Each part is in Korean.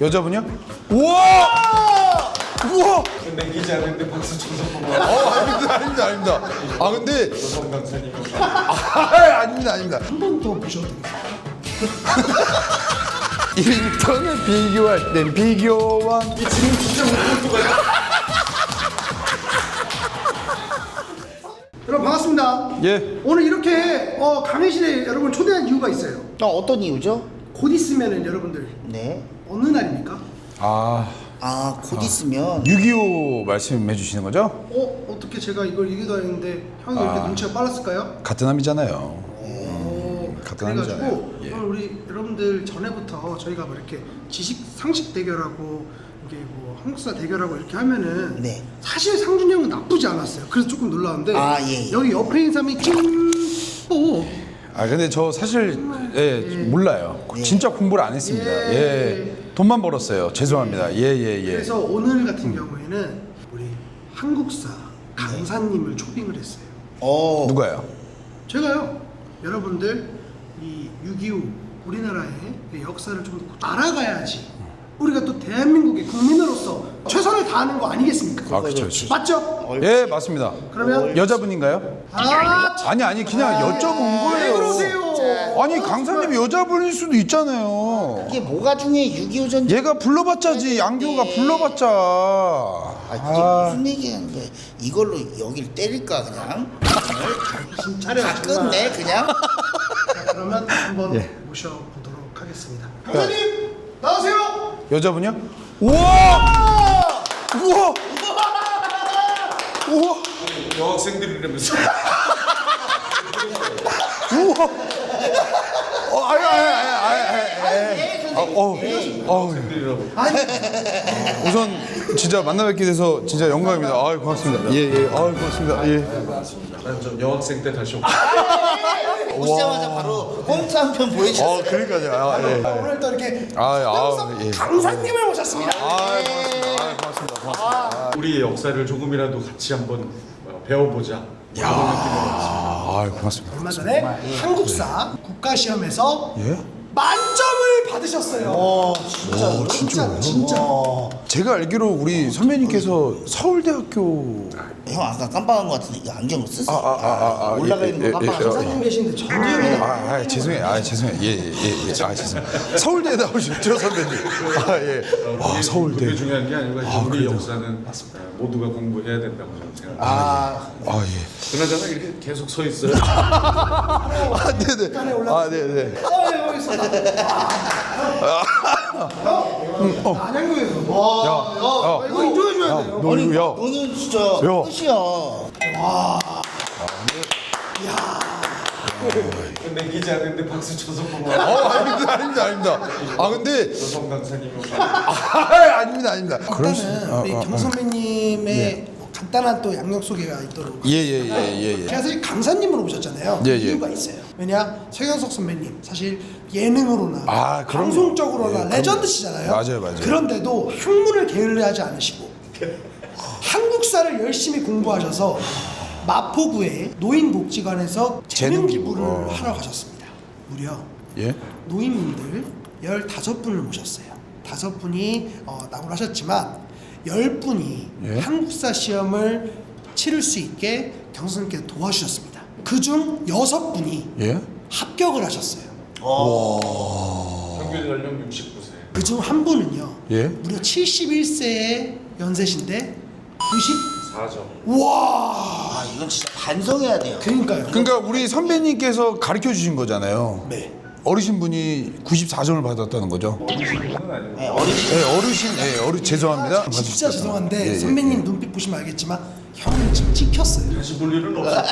여자분이요? 우와! 우와! 내기지 않는데 박수 쳐서 어, 아닙니다, 아닙니다, 아닙니다. 아, 근데. 성 강사님 아, 아닙니다, 아닙니다. 한 번 더 보셔도 되겠어요. 인턴을 비교할 땐 비교왕. 지금 진짜 못볼 거야? 여러분 반갑습니다. 예. 오늘 이렇게 어, 강의실에 여러분 초대한 이유가 있어요. 어, 어떤 이유죠? 곧 있으면은 여러분들 네. 어느 날입니까? 아, 아, 곧 있으면 6.25 말씀해 주시는 거죠? 어 어떻게 제가 이걸 얘기도 했는데 형이 이렇게 아. 눈치가 빨랐을까요? 같은 남이잖아요. 오, 같은 그래가지고. 예. 오늘 우리 여러분들 전에부터 저희가 뭐 이렇게 지식 상식 대결하고 이게 뭐 한국사 대결하고 이렇게 하면은 네. 사실 상준이 형은 나쁘지 않았어요. 그래서 조금 놀라운데 아, 예, 예. 여기 옆에 있는 사람이 찐뽀 아, 근데 저 사실, 예, 몰라요. 예. 진짜 공부를 안 했습니다. 예. 예. 돈만 벌었어요. 죄송합니다. 예, 예, 예. 그래서 오늘 같은 경우에는 우리 한국사 강사님을 초빙을 했어요. 어, 누가요? 제가요 여러분들 이 6.25 우리나라의 그 역사를 좀더 알아가야지 우리가 또 대한민국의 국민으로서 최선을 다하는 거 아니겠습니까? 아, 그쵸, 그쵸. 맞죠? 예, 맞습니다. 그러면 여자분인가요? 아, 참. 아니, 아니, 그냥 여쭤본 왜 거예요. 그러세요? 아니, 강사님이 여자분일 수도 있잖아요. 이게 뭐가 중요해? 6.25 전쟁. 얘가 불러봤자지, 양교가 불러봤자. 아, 그게 무슨 얘기하는 거야? 이걸로 여길 때릴까 그냥? 정신 차려 다 끝내 그냥? 자, 그러면 한번 예. 모셔보도록 하겠습니다 강사님 나오세요 여자분이요? 우와! 우와! 우와! 여학생들이라면서 우와! 어, 아니, 아니, 아니, 아니, 아니, 아니. 아, 어, 어. 우선 진짜 만나 뵙게 돼서 진짜 영광입니다. 아, 고맙습니다. 예, 예. 아, 고맙습니다. 예. 난좀 여학생 때 다시 올게 오시자마자 바로 꽁트 한편 보여주셨어요. 어, 그러니까요. 아, 예. 오늘 또 이렇게 아, 아, 예. 강사님을 모셨습니다 아, 고맙습니다. 아, 고맙습니다. 고맙습니다. 우리의 역사를 조금이라도 같이 한번 어, 배워보자 아, 고맙습니다. 얼마 전에 한국사 국가 시험에서 예? 만점을 받으셨어요. 진짜 진짜? 진짜 제가 알기로 우리 선배님께서 서울대학교 형 아까 깜빡한 것 같은데 이거 안경을 쓰세요. 아, 아, 아, 아, 올라가 예, 있는 예, 거 예? 예, 강사님 계신데 전두엽이 아, 아, 죄송해요. 아, 죄송해요. 예, 예, 예, 예. 아, 죄송해요. 서울대 나오셨죠, 선배님? 아, 예. 아, 그게 서울대. 중요한 게 아니고 아, 우리 그래도. 역사는 어, 모두가 공부해야 된다고 저는 생각합니다 아, 아, 예. 그나저나 이렇게 계속 서 있어요 아, 네네. 아, 네네. 어, 여기 있어. 형, 안양교에서. 와, 야, 야, 야. 이거 인정해줘야 야, 돼요. 너 이거, 야. 너는 진짜 야. 끝이야. 내기지 않는데 박수 쳐서 보고 어, 아닙니다, 아닙니다, 아닙니다. 아, 근데. 성 강사님 아, 아닙니다, 아닙니다. 그럴 수. 일단은 아, 우리 아, 경 선배님의 뭐 간단한 또 양력 소개가 있도록. 예, 예, 예, 예, 예. 제가 사실 강사님으로 오셨잖아요. 예, 예. 이유가 있어요. 왜냐 최경석 선배님 사실 예능으로나 아, 그럼요. 방송적으로나 예, 그럼요. 레전드시잖아요. 맞아요, 맞아요. 그런데도 학문을 게을리하지 않으시고 한국사를 열심히 공부하셔서 마포구의 노인복지관에서 재능 기부를 어. 하러 가셨습니다. 무려 예? 노인분들 15분을 모셨어요. 다섯 분이 어, 낙오를 하셨지만 10분이 예? 한국사 시험을 치를 수 있게 경선님께서 도와주셨습니다. 그중 6분이 예? 합격을 하셨어요. 평균 연령 69세 그중 한 분은요. 예? 무려 71세의 연세신데 90 4점 와 아, 이건 진짜 반성해야 돼요. 그러니까요. 그러니까 우리 선배님께서 가르쳐 주신 거잖아요. 네. 어르신 분이 94점을 받았다는 거죠. 네, 어르신 예, 어르신, 예, 어르 죄송합니다. 아, 진짜 죄송한데 예, 예, 선배님 예. 눈빛 보시면 알겠지만 형은 지금 찍혔어요. 다시 볼 일은 없어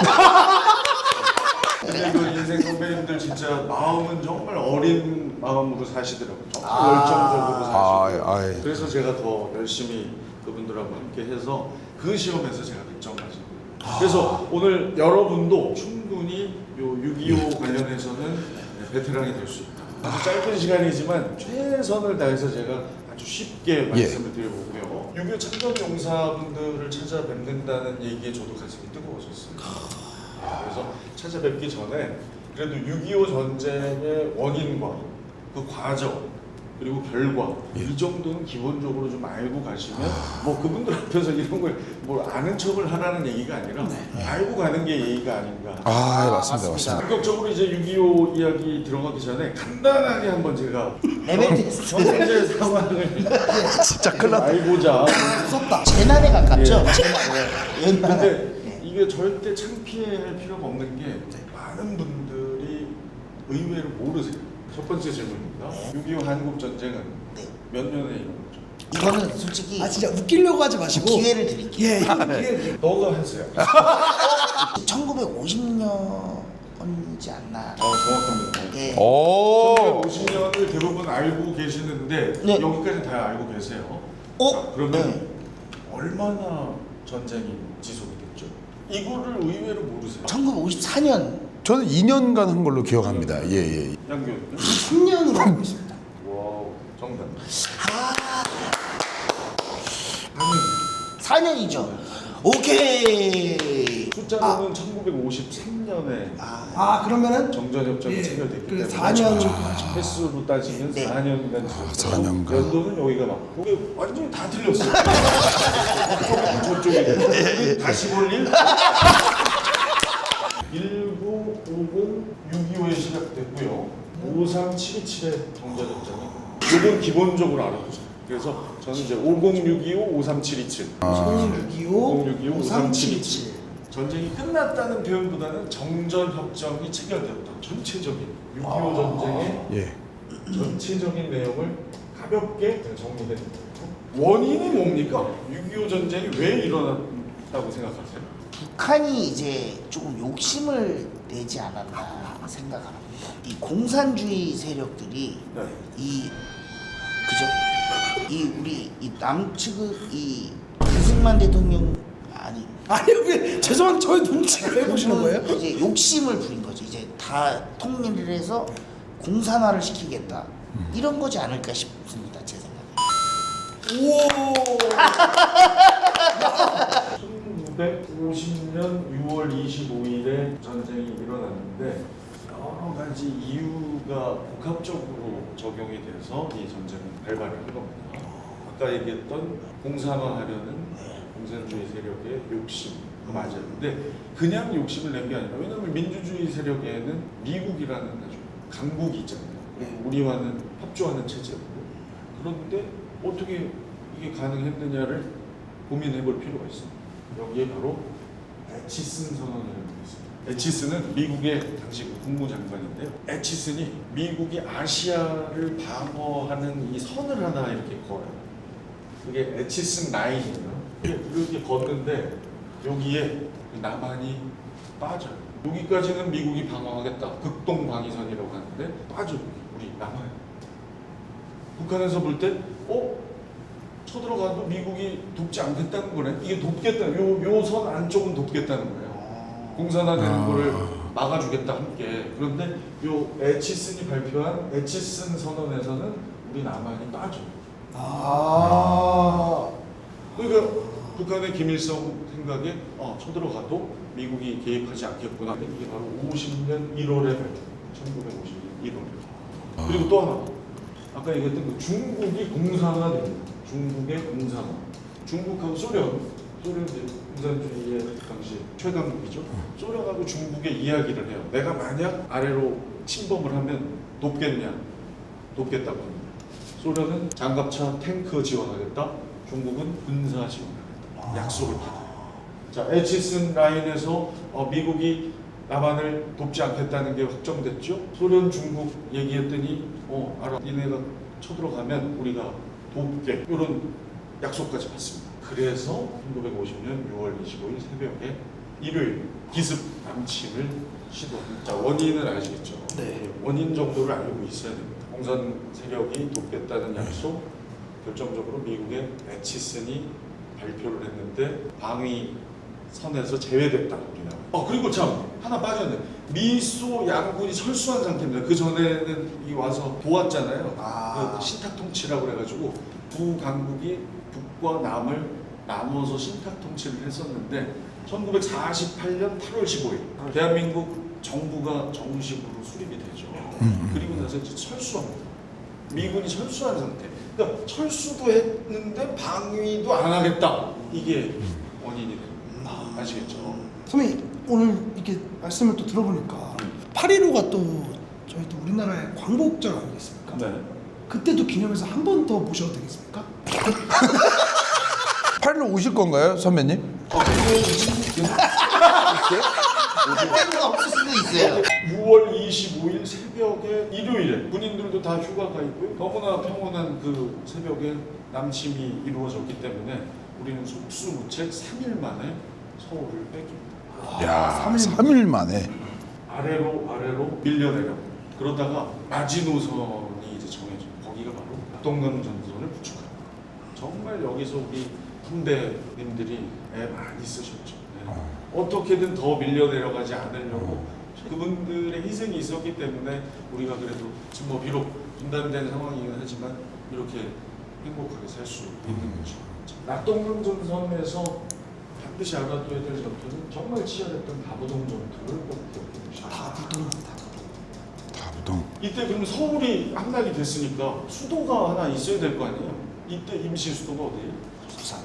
근데 이거 인생 선배님들 진짜 마음은 정말 어린 마음으로 사시더라고요 정말 열정적으로 사시고 아, 아, 예. 그래서 제가 더 열심히 그분들하고 함께 해서 그 시험에서 제가 득점하신 거예요. 그래서 오늘 여러분도 충분히 요6.25 관련해서는 베테랑이 될 수 있다. 아주 짧은 시간이지만 최선을 다해서 제가 아주 쉽게 말씀을 드려보고요. 6.25 참전 용사분들을 찾아뵙는다는 얘기에 저도 가슴이 뜨거워졌어요. 그래서 찾아뵙기 전에 그래도 6.25 전쟁의 원인과 그 과정 그리고 결과 예. 이 정도는 기본적으로 좀 알고 가시면 뭐 그분들 앞에서 이런 걸 뭘 아는 척을 하라는 얘기가 아니라 알고 가는 게 예의가 아닌가. 네. 아, 예, 맞습니다. 맞습니다. 맞습니다. 본격적으로 이제 6.25 이야기 들어가기 전에 간단하게 한번 제가 테스트 현재 상황을 진짜 큰일 났다. 알고자. 무섭다. 재난에 가깝죠. 예. 재난. 예. 근데 이게 절대 창피할 필요가 없는 게 많은 분들이 의외로 모르세요. 첫 번째 질문 입니다. 6.25 한국 전쟁은 네. 몇 년에 거죠? 이거는 솔직히 아 진짜 웃기려고 하지 마시고 기회를 드릴게요. 예, 기회를 너가 했어요. 1950년이지 않나. 어, 정확합니다. 예. 오. 1950년을 대부분 알고 계시는데 네. 여기까지 다 알고 계세요. 어? 자, 그러면 네. 얼마나 전쟁이 지속이 됐죠? 이거를 의외로 모르세요. 1954년 저는 2년간 한 걸로 기억합니다. 예, 예. 양교는요? 3년으로 알고 있습니다. 와우, 정답. 아. 4년이죠. 오케이. 숫자로는 1953년에 아 그러면은 정전협정이 예, 체결됐기 그래서 때문에 4년 횟수로 따지면 네. 4년간 사 년간. 연도는 여기가 맞고 그게 완전히 다 틀렸어요. 저쪽이 저쪽이 다시 볼 일? 1950, 625에 시작 됐고요. 5377에 정전협정이 이건 기본적으로 알아두세요. 그래서 저는 이제 50625, 53727 0625 0625 5377 전쟁이 끝났다는 표현보다는 정전 협정이 체결되었다. 전체적인 6.25 전쟁의 예. 전체적인 내용을 가볍게 정리해드립니다. 원인이 뭡니까? 6.25 전쟁이 왜 일어났다고 생각하세요? 북한이 이제 조금 욕심을 내지 않았나 생각합니다. 이 공산주의 세력들이 네. 이 그죠? 이 우리 이 남측의 이 이승만 대통령 아니 아니요 왜 죄송한데 저희 눈치를 왜 보시는 거예요? 이제 욕심을 부린 거죠. 이제 다 통일을 해서 공산화를 시키겠다. 이런 거지 않을까 싶습니다. 제 생각에. 오 1950년 6월 25일에 전쟁이 일어났는데 여러 가지 이유가 복합적으로 적용이 돼서 이 전쟁은 발발을 한 겁니다. 아까 얘기했던 공산화하려는 공산주의 세력의 욕심 그 맞아요. 근데 그냥 욕심을 낸 게 아니라 왜냐하면 민주주의 세력에는 미국이라는 아주 강국이 있잖아요. 그리고 우리와는 협조하는 체제고 그런데 어떻게 이게 가능했느냐를 고민해 볼 필요가 있습니다. 여기에 바로 에치슨 선언이라는. 에치슨은 미국의 당시 국무장관인데요. 에치슨이 미국이 아시아를 방어하는 이 선을 하나 이렇게 걸어요. 그게 에치슨 라인이에요. 이렇게 걷는데 여기에 남한이 빠져요. 여기까지는 미국이 방어하겠다. 극동 방위선이라고 하는데 빠져 우리 남한. 북한에서 볼 때, 어? 쳐들어가도 미국이 돕지 않겠다는 거네. 이게 돕겠다. 요 요 선 안쪽은 돕겠다는 거예요. 공산화 되는 아. 거를 막아주겠다 함께. 그런데 요 에치슨이 발표한 에치슨 선언에서는 우리 남한이 빠져. 아 그러니까 북한의 김일성 생각에 어, 쳐들어가도 미국이 개입하지 않겠구나. 이게 바로 50년 1월에 발표. 1950년 1월. 그리고 또 하나. 아까 얘기했던 그 중국이 공산화됩니다. 중국의 공산화. 중국하고 소련, 소련 공산주의의 당시 최강국이죠. 소련하고 중국의 이야기를 해요. 내가 만약 아래로 침범을 하면 돕겠냐? 돕겠다고 합니다. 소련은 장갑차, 탱크 지원하겠다. 중국은 군사 지원하겠다. 약속을 받아요. 자, 에치슨 라인에서 어, 미국이 남한을 돕지 않겠다는 게 확정됐죠. 소련, 중국 얘기했더니 어 알아. 니네가 쳐들어가면 우리가 돕게 이런 약속까지 받습니다. 그래서 1950년 6월 25일 새벽에 일요일 기습 남침을 시도합니다. 자 원인은 아시겠죠? 네. 원인 정도를 알고 있어야 됩니다. 공산 세력이 돕겠다는 약속, 결정적으로 미국의 에치슨이 발표를 했는데 방위 선에서 제외됐다 우리나라. 어 그리고 참 하나 빠졌네. 미소 양군이 철수한 상태입니다. 그 전에는 이 와서 도왔잖아요. 아. 그 신탁 통치라고 그래가지고 두 강국이 북과 남을 나눠서 신탁 통치를 했었는데 1948년 8월 15일 대한민국 정부가 정식으로 수립이 되죠. 그리고 나서 이제 철수합니다. 미군이 철수한 상태. 그러니까 철수도 했는데 방위도 안 하겠다. 이게 원인이 됩니다. 아시겠죠? 선배님 오늘 이렇게 말씀을 또 들어보니까 8.15가 또 저희 또 우리나라의 광복절 아니겠습니까? 네. 그때도 기념해서 한 번 더 모셔도 되겠습니까? 8일 오실 건가요, 선배님? 어, 때가 없을 수도 있어요. 6월 25일 새벽에 일요일에 군인들도 다 휴가가 있고요. 너무나 평온한 그 새벽에 남침이 이루어졌기 때문에 우리는 속수무책 3일 만에 서울을 뺏깁니다. 야, 삼일 3일 만에. 아래로 아래로 밀려내려. 그러다가 마지노선이 이제 정해져. 거기가 바로 동강 전선을 구축합니다. 정말 여기서 우리 선배님들이 애 많이 쓰셨죠. 네. 어떻게든 더 밀려 내려가지 않으려고 그분들의 희생이 있었기 때문에 우리가 그래도 지금 뭐 비록 분단된 상황이긴 하지만 이렇게 행복하게 살 수 있는 거죠. 낙동강 전선에서 반드시 알아둬야 될 전투는 정말 치열했던 다부동 전투를 꼭 기억해 주시죠. 다부동 다부동. 이때 그럼 서울이 함락이 됐으니까 수도가 하나 있어야 될 거 아니에요? 이때 임시 수도가 어디예요? 부산.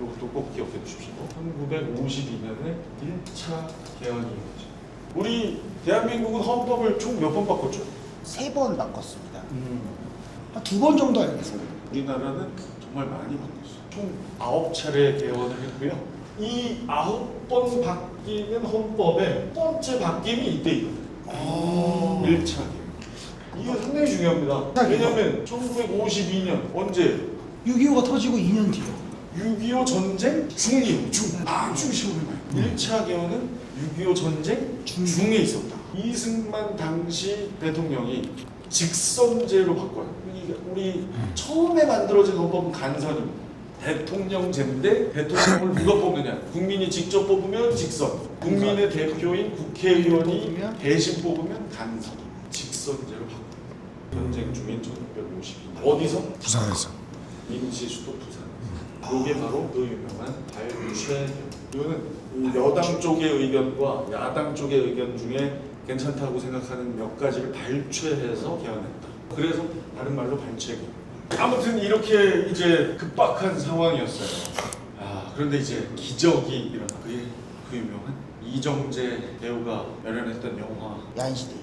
이것도 꼭 기억해 주십시오. 1952년에 1차 개헌이 이루어져. 우리 대한민국은 헌법을 총 몇 번 바꿨죠? 세 번 바꿨습니다. 한두 번 정도 알겠습니다. 우리나라는 정말 많이 바꿨어요. 총 9차례 개헌을 했고요. 이 9번 바뀌는 헌법의 첫 번째 바뀜이 이때 있거든요. 1차 개헌. 이게 상당히 중요합니다. 왜냐하면 1952년 언제 6.25가 터지고 2년 뒤요. 6.25 전쟁 중이요 중. 아주 시험을 봐요. 1차 개헌은 6.25 전쟁 중 에 있었다. 이승만 당시 대통령이 직선제로 바꿔요. 우리, 우리 처음에 만들어진 헌법은 간선입니다. 대통령제인데 대통령을 누가 뽑느냐? 국민이 직접 뽑으면 직선. 국민의 대표인 국회의원이? 대신 뽑으면 간선. 직선제로 바꿔요. 전쟁 중인 1952년. 어디서? 부산에서. 임시 수도 부산. 이게 바로 그 유명한 발췌. 이거는 이 여당 쪽의 의견과 야당 쪽의 의견 중에 괜찮다고 생각하는 몇 가지를 발췌해서 개헌했다. 그래서 다른 말로 발췌기. 아무튼 이렇게 이제 급박한 상황이었어요. 아 그런데 이제 기적이 일어나. 그게 그 유명한 이정재 배우가 열연했던 영화 어? 야인시대.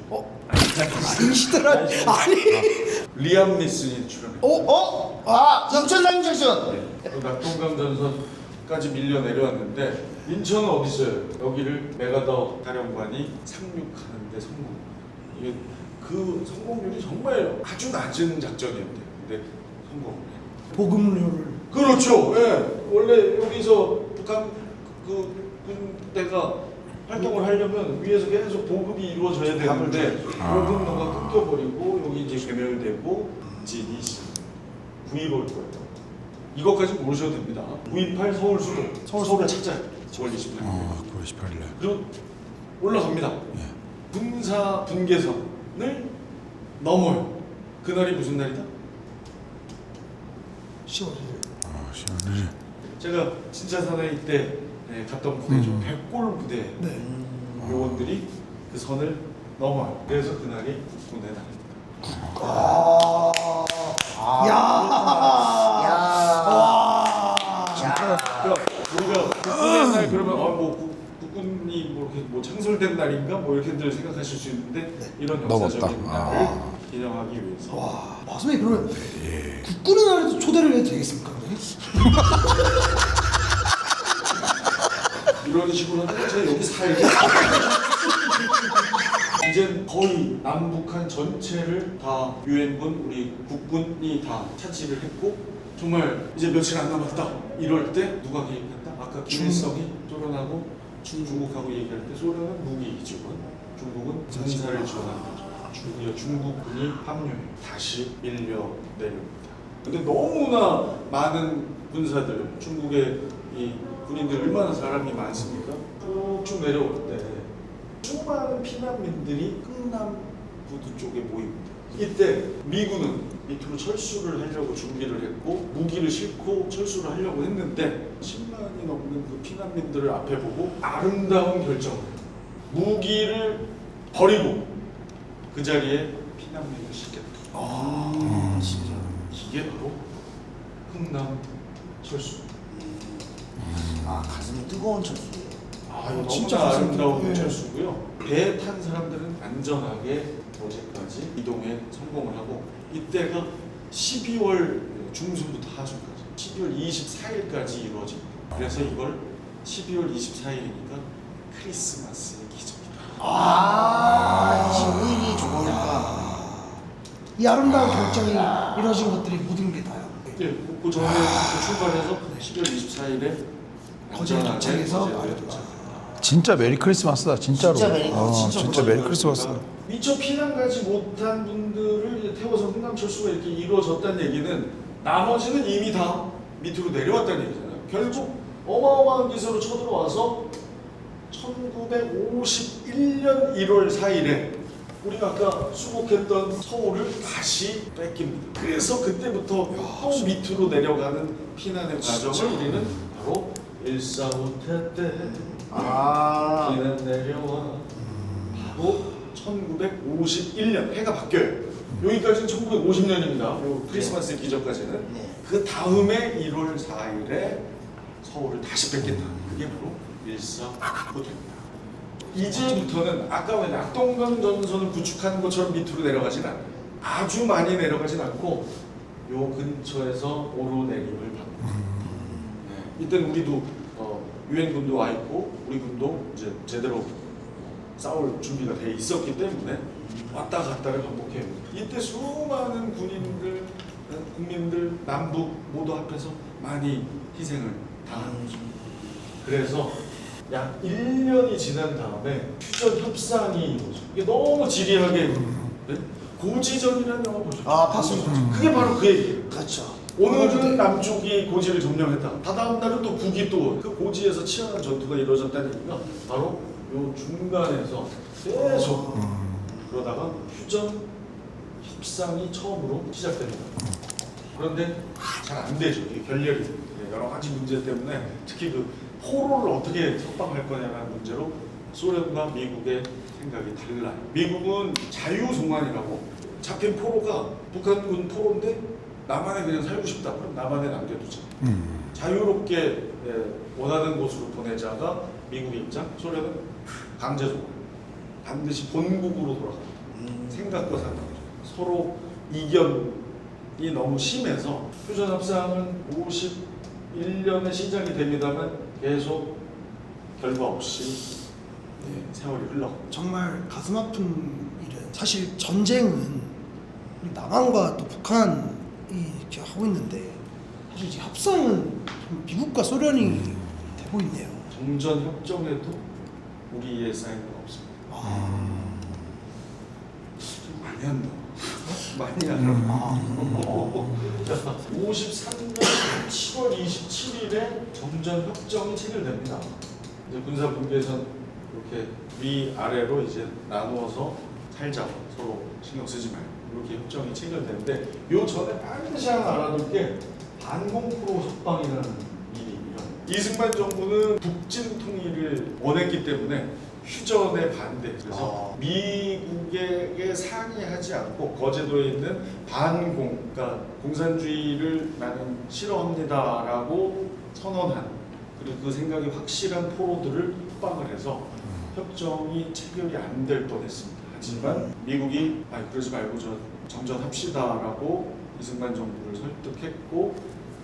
인시더라 아니. 리암 니슨이 출연했. 어? 어? 아 인천산 인 천선. 네. 그 낙동강 전선까지 밀려 내려왔는데 인천은 어디 있어요? 여기를 메가더 사령관이 상륙하는데 성공. 이게 그 성공률이 정말 아주 낮은 작전이었대요. 근데 성공을 해. 보급료를 그렇죠. 예. 원래 여기서 북한 그 군대가 활동을 하려면 위에서 계속 보급이 이루어져야 되는데 보급로가 끊겨버리고 여기 이제 괴멸되고 진이 구입 올 거예요. 이것까지 모르셔도 됩니다. 928 서울 수도 서울 서울을 찾아요. 9월 28일. 어, 9월 18일 날. 그리고 올라갑니다. 군사 분계선을 넘어요. 그날이 무슨 날이다? 10월 1일. 어, 시원해. 제가 진짜 사나이 때 네, 갔던 부대죠. 음. 백골 부대 네. 요원들이 그 선을 넘어요. 그래서 그날이 국군의 날입니다. 아. 야. 야. 와. 그러니까 우리가 국군의 날 그러면 어뭐 국군이 뭐 창설된 날인가 뭐 이렇게들 생각하실 수 있는데 이런 역사적인 넘었다. 날을 아. 기념하기 위해서 와. 와 선배님 그러면 국군의 날에도 초대를 해도 되겠습니까? 그러면? 이런 식으로 하면 제가 여기 살게. 이젠 거의 남북한 전체를 다 유엔군 우리 국군이 다 차지를 했고 정말 이제 며칠 안 남았다 이럴 때 누가 개입했다? 아까 김일성이 소련하고 중국하고 얘기할 때 소련은 무기 지원, 중국은 군사를 지원하는 거죠. 중국이 중국군이 합류해 다시 밀려 내려옵니다. 근데 너무나 많은 군사들 중국의 이 군인들 얼마나 사람이 많습니까? 쭉쭉 내려올 때 수많은 피난민들이 흥남 부두 쪽에 모입니다. 이때 미군은 밑으로 철수를 하려고 준비를 했고 무기를 싣고 철수를 하려고 했는데 10만이 넘는 그 피난민들을 앞에 보고 아름다운 결정을. 무기를 버리고 그 자리에 피난민을 싣겠다. 이게 바로 흥남 철수. 아 가슴이 뜨거운 철수예요. 아, 이거 진짜 너무나 가슴 아름다운. 철수고요. 배에 탄 사람들은 안전하게 어제까지 이동에 성공을 하고 이때가 12월 중순부터 하순까지 12월 24일까지 이루어집니다. 그래서 이걸 12월 24일이니까 크리스마스의 기적이다. 아 25일이 좋으니까 이 아름다운 결정이 이루어진 것들이 모든 게 다요. 예, 그, 그 전에 그 출발해서 12월 24일에 거제에 도착해서 거제에 도착. 진짜 메리 크리스마스다 진짜로. 진짜 메리- 어, 진짜 진짜 메리 크리스마스다. 미처 피난 가지 못한 분들을 이제 태워서 흥남 철수가 이렇게 이루어졌다는 얘기는 나머지는 이미 다 밑으로 내려왔다는 얘기잖아요. 결국 어마어마한 기세로 쳐들어와서 1951년 1월 4일에 우리가 아까 수복했던 서울을 다시 뺏깁니다. 그래서 그때부터 또 밑으로 내려가는 피난의 과정을 우리는 바로 일사후퇴 때 아 비는 내려와 바로 1951년 해가 바뀌어요. 여기까지는 1950년입니다. 요 크리스마스 기적까지는 네. 그 다음에 1월 4일에 서울을 다시 뺏겠다. 그게 바로 일사후퇴입니다. 이제부터는 아까 왜 낙동강 전선을 구축하는 것처럼 밑으로 내려가진 않아요. 아주 많이 내려가진 않고 요 근처에서 오르내림을 받는다. 네. 이때는 우리도 어, 유엔 군도 와 있고 우리 군도 이제 제대로 싸울 준비가 돼 있었기 때문에 왔다 갔다를 반복해요. 이때 수많은 군인들, 국민들 남북 모두 앞에서 많이 희생을 당합니다. 그래서 약 1년이 지난 다음에 휴전 협상이. 이게 너무 지리하게 네? 고지전이라는 영화 보죠. 아, 봤습니다. 그게 바로 그 얘기예요. 그렇죠. 오늘은 남쪽이 고지를 점령했다. 다다음 날은 또 북이 또 그 고지에서 치열한 전투가 이루어졌다는 얘기가 바로 요 중간에서 계속 그러다가 휴전 협상이 처음으로 시작됩니다. 그런데 잘 안 되죠. 이게 결렬이 네, 여러 가지 문제 때문에 특히 그 포로를 어떻게 석방할 거냐라는 문제로 소련과 미국의 생각이 달라요. 미국은 자유송환이라고 잡힌 포로가 북한군 포로인데 남한에 그냥 살고 싶다. 그럼 남한에 남겨두자. 음. 자유롭게 예, 원하는 곳으로 보내자가 미국의 입장, 소련은 강제 송환. 반드시 본국으로 돌아가. 음, 생각과 상관없이 서로 이견이 너무 심해서 휴전 협상은 51년에 시작이 됩니다만 계속 결과 없이 네, 세월이 흘러. 정말 가슴 아픈 일은 사실 전쟁은 남한과 또 북한 이 이렇게 하고 있는데 사실 이제 협상은 좀 미국과 소련이 되고 있네요. 정전 협정에도 우리의 사인은 없습니다. 좀 많이 한다. 많이 한다. 53년 7월 27일에 정전 협정이 체결됩니다. 이제 군사 분계선 이렇게 위 아래로 이제 나누어서 살자 서로 신경 쓰지 말고 이렇게 협정이 체결되는데 요 전에 반드시 하나 알아둘 게 반공포로 협방이라는 일이 일어나요. 이승만 정부는 북진 통일을 원했기 때문에 휴전에 반대. 그래서 아. 미국에게 상의하지 않고 거제도에 있는 반공, 그러니까 공산주의를 나는 싫어합니다라고 선언한 그리고 그 생각이 확실한 포로들을 협박을 해서 협정이 체결이 안 될 뻔했습니다. 하지만 미국이 아 그러지 말고 저 정전합시다라고 이승만 정부를 설득했고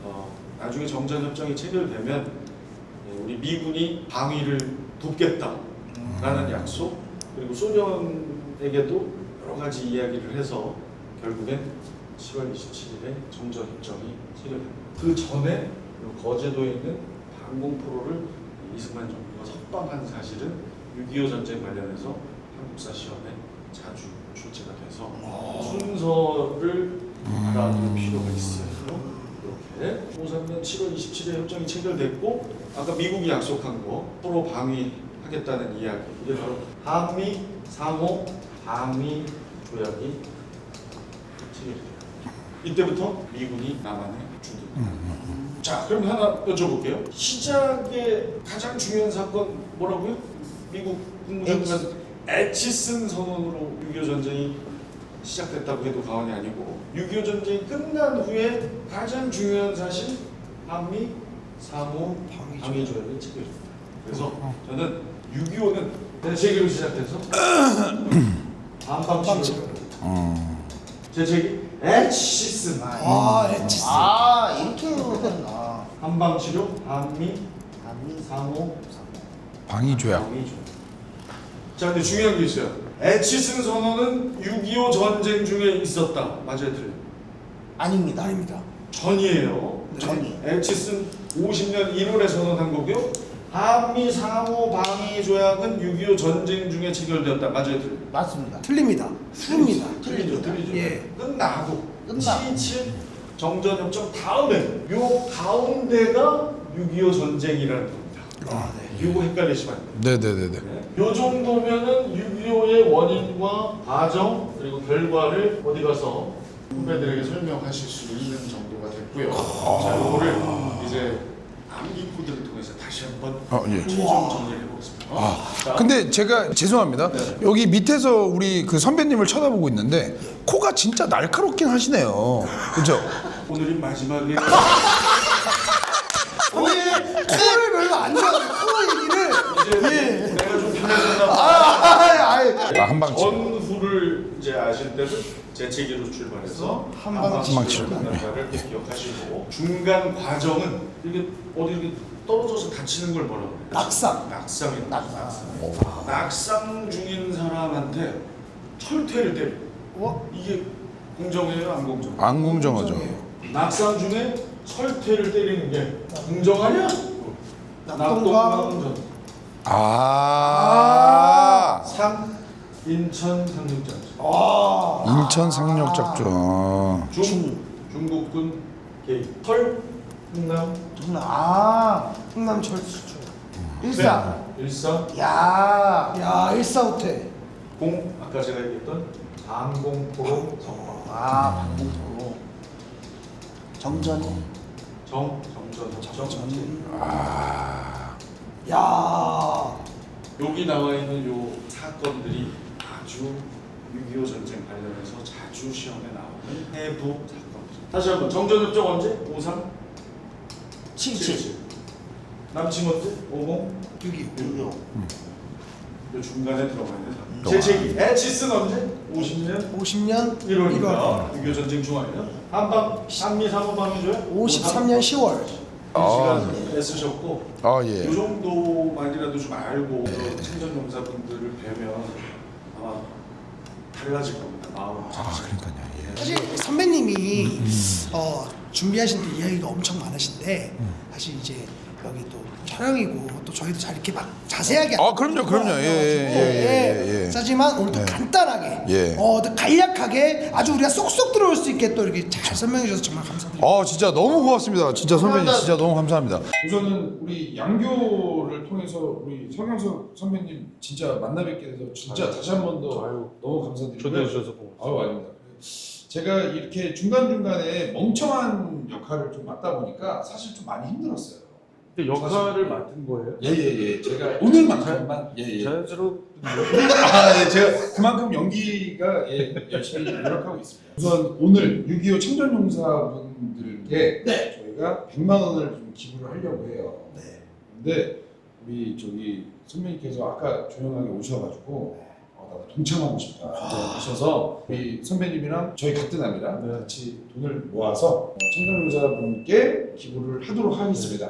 어, 나중에 정전 협정이 체결되면 예, 우리 미군이 방위를 돕겠다라는 약속 그리고 소련에게도 여러 가지 이야기를 해서 결국엔 10월 27일에 정전 협정이 체결됩니다. 그 전에 이 거제도에 있는 방공포로를 이승만 정부가 석방한 사실은 6.25 전쟁 관련해서 한국사 시험에 자주 출제가 돼서 순서를 알아둘 필요가 있어요. 이렇게 53년 7월 27일 협정이 체결됐고 아까 미국이 약속한 거 서로 방위하겠다는 이야기 이게 바로 한미 상호 방위 조약이 체결돼요. 이때부터 미군이 남한에 주둔. 자, 그럼 하나 여쭤볼게요. 시작의 가장 중요한 사건 뭐라고요? 미국 국무장관 에치슨 선언으로 6.25 전쟁이 시작됐다고 해도 과언이 아니고 6.25 전쟁이 끝난 후에 가장 중요한 사실 한미 상호 방위 조약을 체결했다. 그래서 저는 6.25는 대체기로 시작해서 반방치로 재채기 에치시스 아 에치스 아 이렇게 되는구나. 한방치료 한미 한미 상호 방위조약. 방위 조약. 자 근데 중요한 게 있어요. 에치슨 선언은 6.25 전쟁 중에 있었다. 맞아요, 틀려요? 아닙니다. 아닙니다. 전이에요. 전이. 엑치슨 50년 1월에 선언한 거고요. 한미 상호 방위 조약은 6.25 전쟁 중에 체결되었다. 맞아요, 틀려요? 맞습니다. 틀립니다. 틀립니다. 틀리죠, 틀리죠. 예. 끝나고 끝나고. 7.27 정전협정 다음에 요 가운데가 6.25 전쟁이라는 겁니다. 아 네. 이거 헷갈리시면 안 돼요. 네네네네. 네. 요 정도면은 6.25의 원인과 과정 그리고 결과를 어디 가서 후배들에게 설명하실 수 있는 정도가 됐고요. 자, 요거를 이제 암기 코드를 통해서 다시 한번 어, 예. 최종 정리를 해보겠습니다. 자, 근데 제가 죄송합니다. 여기 밑에서 우리 그 선배님을 쳐다보고 있는데 코가 진짜 날카롭긴 하시네요. 그죠? 오늘이 마지막에 오늘 코를 별로 안 얘기를. 이제 내가 좀 편해졌나 봐. 아. 아, 한방치. 전후를 이제 아실 때는 재채기로 출발해서 한방치로. 한방치로. 끝난다를 기억하시고 중간 과정은 이게 어디 이렇게 떨어져서 다치는 걸 뭐라고 그래요? 낙상. 낙상이라고. 낙상. 낙상 중인 사람한테 철퇴를 때려. 어? 이게 공정해요, 안 공정? 안 공정하죠. 낙상 중에 철퇴를 때리는 게 공정하냐? 낙동강. 아. 상 인천 상륙전. 아. 인천 상륙 작전. 중 중국군 개입. 털 흥남 누나 아 흥남 철수죠. 일상. 일사 야. 야 일사후퇴. 공 아까 제가 얘기했던 항공포로 성공. 아 방공포로. 정전이. 정 정전 협정. 야. 여기 나와 있는 요 사건들이 아주 6.25 전쟁 관련해서 자주 시험에 나오는 해부 사건들. 다시 한번 정전협정 언제? 53? 77. 남친 언제? 50? 6.25. 유교. 요 중간에 들어가 있는 사건. 재채기. 에치슨 언제? 50년 50년 1월입니다. 6.25 전쟁 중앙이요. 한방 한미 상호방위조약 53년 10월. 시간 애쓰셨고 아이 예. 정도만이라도 좀 알고 친전용사분들을 뵈면 아마 달라질 겁니다. 마음. 아 그러니까요. 예. 사실 선배님이 어, 준비하신 또 이야기가 엄청 많으신데 사실 이제 여기 또 촬영이고 또 저희도 잘 이렇게 막 자세하게 아, 그럼요, 그럼요. 예, 예, 예, 예, 예. 하지만 오늘 또 예. 간단하게 예. 어, 또 간략하게 아주 우리가 쏙쏙 들어올 수 있게 또 이렇게 잘 설명해 주셔서 정말 감사드립니다. 아 진짜 너무 고맙습니다. 진짜 선배님 진짜 너무 감사합니다. 우선은 우리 양교를 통해서 우리 성경석 선배님 진짜 만나 뵙게 돼서 진짜 다시 한 번 더 너무 감사드리고요. 고맙습니다. 아유 아닙니다. 제가 이렇게 중간 중간에 멍청한 역할을 좀 맡다 보니까 사실 좀 많이 힘들었어요. 근데 역할을 맡은 거예요? 예예예. 제가 오늘만큼만 예예. 자연스러운 아, 예, 제가 그만큼 연기가 예, 열심히 노력하고 있습니다. 우선 오늘 6.25 청전용사분들께 저희가 100만 원을 좀 기부를 하려고 해요. 네. 근데 우리 저기 선배님께서 아까 조용하게 오셔가지고 어, 나도 동참하고 싶다 하셔서 우리 선배님이랑 저희 가뜩남이랑 네. 같이 돈을 모아서 어, 청전용사분께 기부를 하도록 하겠습니다.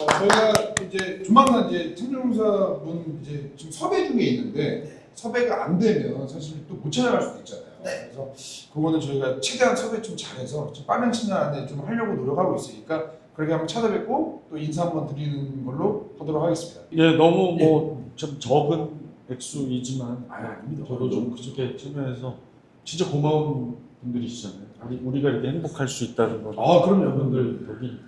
어, 저희가 이제 조만간 이제 청정사분 이제 지금 섭외 중에 있는데 섭외가 안 되면 사실 또 못 찾아갈 수도 있잖아요. 네. 그래서 그거는 저희가 최대한 섭외 좀 잘해서 좀 빠른 시간 안에 좀 하려고 노력하고 있으니까 그렇게 한번 찾아뵙고 또 인사 한번 드리는 걸로 하도록 하겠습니다. 예 너무 뭐좀 적은 액수이지만 아, 아닙니다. 저도 좀 그렇게 참여해서 진짜 고마운 분들이시잖아요. 우리 우리가 이렇게 행복할 수 있다는 건 아, 그럼요. 여러분들 여기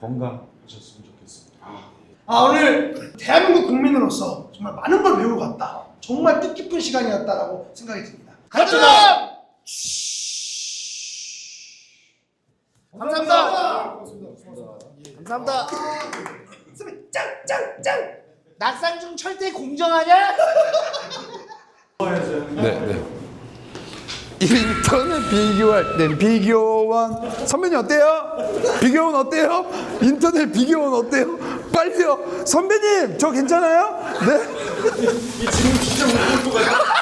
건강하셨으면 좋겠습니다. 아, 아 오늘 대한민국 국민으로서 정말 많은 걸 배우고 갔다. 정말 뜻깊은 시간이었다라고 생각이 듭니다. 아, 감사합니다. 감사합니다. 선배 짱짱짱. 낙상중 철대 공정하냐? 네, 네. 인턴을 비교할 때 비교원 선배님 어때요? 비교원 어때요? 인턴을 비교원 어때요? 빨리요 선배님 저 괜찮아요? 네. 이 지금 진짜 못볼것 같아.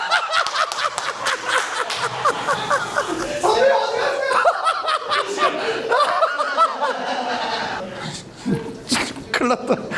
だった